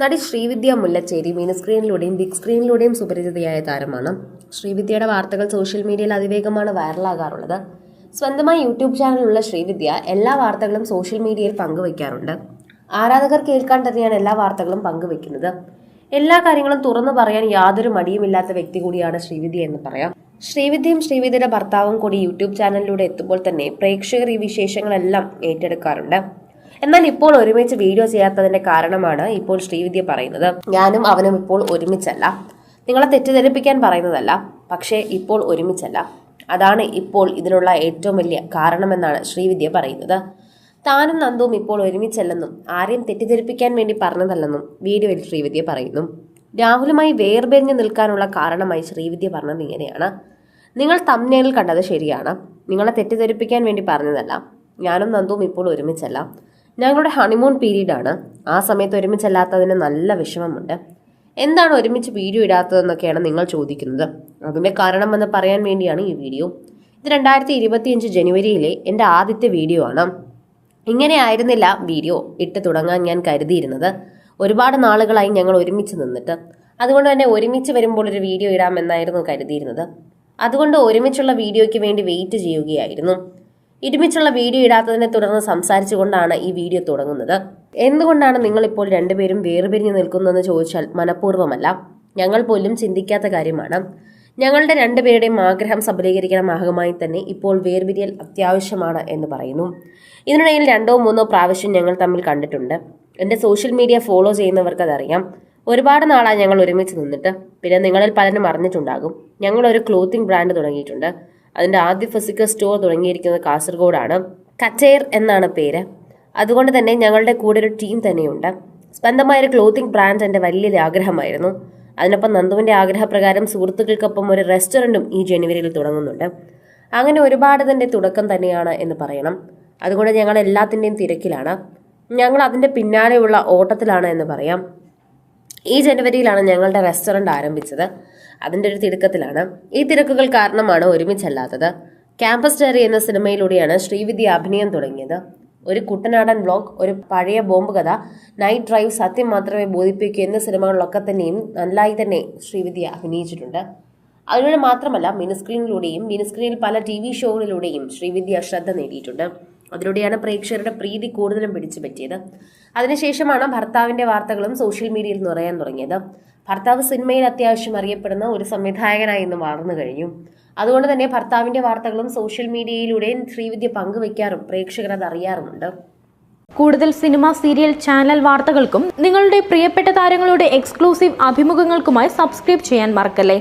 നടി ശ്രീവിദ്യ മുല്ലച്ചേരി മിനി സ്ക്രീനിലൂടെയും ബിഗ് സ്ക്രീനിലൂടെയും സുപരിചിതയായ താരമാണ്. ശ്രീവിദ്യയുടെ വാർത്തകൾ സോഷ്യൽ മീഡിയയിൽ അതിവേഗമാണ് വൈറലാകാറുള്ളത് സ്വന്തമായി യൂട്യൂബ് ചാനലുള്ള ശ്രീവിദ്യ എല്ലാ വാർത്തകളും സോഷ്യൽ മീഡിയയിൽ പങ്കുവയ്ക്കാറുണ്ട്. ആരാധകർ കേൾക്കാൻ തന്നെയാണ് എല്ലാ വാർത്തകളും പങ്കുവയ്ക്കുന്നത്. എല്ലാ കാര്യങ്ങളും തുറന്നു പറയാൻ യാതൊരു മടിയുമില്ലാത്ത വ്യക്തി കൂടിയാണ് ശ്രീവിദ്യ എന്ന് പറയാം. ശ്രീവിദ്യയും ശ്രീവിദ്യയുടെ ഭർത്താവും കൂടി യൂട്യൂബ് ചാനലിലൂടെ എത്തുമ്പോൾ തന്നെ പ്രേക്ഷകർ ഈ വിശേഷങ്ങളെല്ലാം ഏറ്റെടുക്കാറുണ്ട്. എന്നാൽ ഇപ്പോൾ ഒരുമിച്ച് വീഡിയോ ചെയ്യാത്തതിന്റെ കാരണമാണ് ഇപ്പോൾ ശ്രീവിദ്യ പറയുന്നത്. ഞാനും അവനും ഇപ്പോൾ ഒരുമിച്ചല്ല. നിങ്ങളെ തെറ്റിദ്ധരിപ്പിക്കാൻ പറയുന്നതല്ല പക്ഷേ ഇപ്പോൾ ഒരുമിച്ചല്ല. അതാണ് ഇപ്പോൾ ഇതിനുള്ള ഏറ്റവും വലിയ കാരണമെന്നാണ് ശ്രീവിദ്യ പറയുന്നത്. താനും നന്ദുവും ഇപ്പോൾ ഒരുമിച്ചല്ലെന്നും ആരെയും തെറ്റിദ്ധരിപ്പിക്കാൻ വേണ്ടി പറഞ്ഞതല്ലെന്നും വീഡിയോയിൽ ശ്രീവിദ്യ പറയുന്നു. രാഹുലുമായി വേർപിരിഞ്ഞു നിൽക്കാനുള്ള കാരണമായി ശ്രീവിദ്യ പറഞ്ഞത് ഇങ്ങനെയാണ്. നിങ്ങൾ തമ്നയിൽ കണ്ടത് ശരിയാണ്. നിങ്ങളെ തെറ്റിദ്ധരിപ്പിക്കാൻ വേണ്ടി പറഞ്ഞതല്ല. ഞാനും നന്ദുവും ഇപ്പോൾ ഒരുമിച്ചല്ല. ഞങ്ങളുടെ ഹണിമൂൺ പീരീഡാണ് ആ സമയത്ത് ഒരുമിച്ചല്ലാത്തതിന് നല്ല വിഷമമുണ്ട്. എന്താണ് ഒരുമിച്ച് വീഡിയോ ഇടാത്തതെന്നൊക്കെയാണ് നിങ്ങൾ ചോദിക്കുന്നത്. അതിന്റെ കാരണമെന്ന് പറയാൻ വേണ്ടിയാണ് ഈ വീഡിയോ ഇത് രണ്ടായിരത്തി ഇരുപത്തിയഞ്ച് ജനുവരിയിലെ എന്റെ ആദ്യത്തെ വീഡിയോ ആണ്. ഇങ്ങനെ ആയിരുന്നില്ല വീഡിയോ ഇട്ട് തുടങ്ങാൻ ഞാൻ കരുതിയിരുന്നത്. ഒരുപാട് നാളുകളായി ഞങ്ങൾ ഒരുമിച്ച് നിന്നിട്ട്. അതുകൊണ്ട് തന്നെ ഒരുമിച്ച് വരുമ്പോൾ ഒരു വീഡിയോ ഇടാമെന്നായിരുന്നു കരുതിയിരുന്നത്. അതുകൊണ്ട് ഒരുമിച്ചുള്ള വീഡിയോയ്ക്ക് വേണ്ടി വെയിറ്റ് ചെയ്യുകയായിരുന്നു. ഒരുമിച്ചുള്ള വീഡിയോ ഇടാത്തതിനെ തുടർന്ന് സംസാരിച്ചുകൊണ്ടാണ് ഈ വീഡിയോ തുടങ്ങുന്നത്. എന്തുകൊണ്ടാണ് നിങ്ങൾ ഇപ്പോൾ രണ്ടുപേരും വേർപിരിഞ്ഞു നിൽക്കുന്നതെന്ന് ചോദിച്ചാൽ മനഃപൂർവമല്ല. ഞങ്ങൾ പോലും ചിന്തിക്കാത്ത കാര്യമാണ്. ഞങ്ങളുടെ രണ്ടുപേരുടെയും ആഗ്രഹം സബലീകരിക്കുന്ന ഭാഗമായി തന്നെ ഇപ്പോൾ വേർപിരിയൽ അത്യാവശ്യമാണ് എന്ന് പറയുന്നു. ഇതിനിടയിൽ രണ്ടോ മൂന്നോ പ്രാവശ്യം ഞങ്ങൾ തമ്മിൽ കണ്ടിട്ടുണ്ട്. എന്റെ സോഷ്യൽ മീഡിയ ഫോളോ ചെയ്യുന്നവർക്ക് അതറിയാം. ഒരുപാട് നാളായി ഞങ്ങൾ ഒരുമിച്ച് നിന്നിട്ട്. പിന്നെ നിങ്ങളിൽ പലരും അറിഞ്ഞിട്ടുണ്ടാകും. ഞങ്ങളൊരു ക്ലോത്തിങ് ബ്രാൻഡ് തുടങ്ങിയിട്ടുണ്ട്. അതിന്റെ ആദ്യ ഫിസിക്കൽ സ്റ്റോർ തുടങ്ങിയിരിക്കുന്നത് കാസർഗോഡാണ്. കച്ചേർ എന്നാണ് പേര്. അതുകൊണ്ട് തന്നെ ഞങ്ങളുടെ കൂടെ ഒരു ടീം തന്നെയുണ്ട്. സ്വന്തമായ ഒരു ക്ലോത്തിങ് ബ്രാൻഡ് എന്റെ വലിയൊരു ആഗ്രഹമായിരുന്നു. അതിനൊപ്പം നന്ദുവിന്റെ ആഗ്രഹപ്രകാരം സുഹൃത്തുക്കൾക്കൊപ്പം ഒരു റെസ്റ്റോറന്റും ഈ ജനുവരിയിൽ തുടങ്ങുന്നുണ്ട്. അങ്ങനെ ഒരുപാട് തന്നെ തുടക്കം തന്നെയാണ് എന്ന് പറയണം. അതുകൊണ്ട് ഞങ്ങൾ എല്ലാത്തിന്റെയും തിരക്കിലാണ്. ഞങ്ങൾ അതിന്റെ പിന്നാലെയുള്ള ഓട്ടത്തിലാണ് എന്ന് പറയാം. ഈ ജനുവരിയിലാണ് ഞങ്ങളുടെ റെസ്റ്റോറന്റ് ആരംഭിച്ചത്. അതിന്റെ ഒരു തിടുക്കത്തിലാണ്. ഈ തിരക്കുകൾ കാരണമാണ് ഒരുമിച്ചല്ലാത്തത്. ക്യാമ്പസ് ഡയറി എന്ന സിനിമയിലൂടെയാണ് ശ്രീവിദ്യ അഭിനയം തുടങ്ങിയത്. ഒരു കുട്ടനാടൻ ബ്ലോഗ് ഒരു പഴയ ബോംബ് കഥ നൈറ്റ് ഡ്രൈവ് സത്യം മാത്രമേ ബോധിപ്പിക്കൂ എന്ന സിനിമകളിലൊക്കെ തന്നെയും നന്നായി തന്നെ ശ്രീവിദ്യ അഭിനയിച്ചിട്ടുണ്ട്. അതിലൂടെ മാത്രമല്ല മിനിസ്ക്രീനിലൂടെയും മിനിസ്ക്രീനിൽ പല ടി വി ഷോകളിലൂടെയും ശ്രീവിദ്യ ശ്രദ്ധ നേടിയിട്ടുണ്ട്. അതിലൂടെയാണ് പ്രേക്ഷകരുടെ പ്രീതി കൂടുതലും പിടിച്ചു പറ്റിയത്. അതിനുശേഷമാണ് ഭർത്താവിന്റെ വാർത്തകളും സോഷ്യൽ മീഡിയയിൽ നിറയാൻ തുടങ്ങിയത്. ഭർത്താവ് സിനിമയിൽ അത്യാവശ്യം അറിയപ്പെടുന്ന ഒരു സംവിധായകനായി ഇന്ന് വളർന്നു കഴിഞ്ഞു. അതുകൊണ്ട് തന്നെ ഭർത്താവിന്റെ വാർത്തകളും സോഷ്യൽ മീഡിയയിലൂടെ ശ്രീവിദ്യ പങ്കുവയ്ക്കാറും പ്രേക്ഷകർ അത് അറിയാറുമുണ്ട്. കൂടുതൽ സിനിമ സീരിയൽ ചാനൽ വാർത്തകൾക്കും നിങ്ങളുടെ പ്രിയപ്പെട്ട താരങ്ങളുടെ എക്സ്ക്ലൂസീവ് അഭിമുഖങ്ങൾക്കുമായി സബ്സ്ക്രൈബ് ചെയ്യാൻ മറക്കല്ലേ?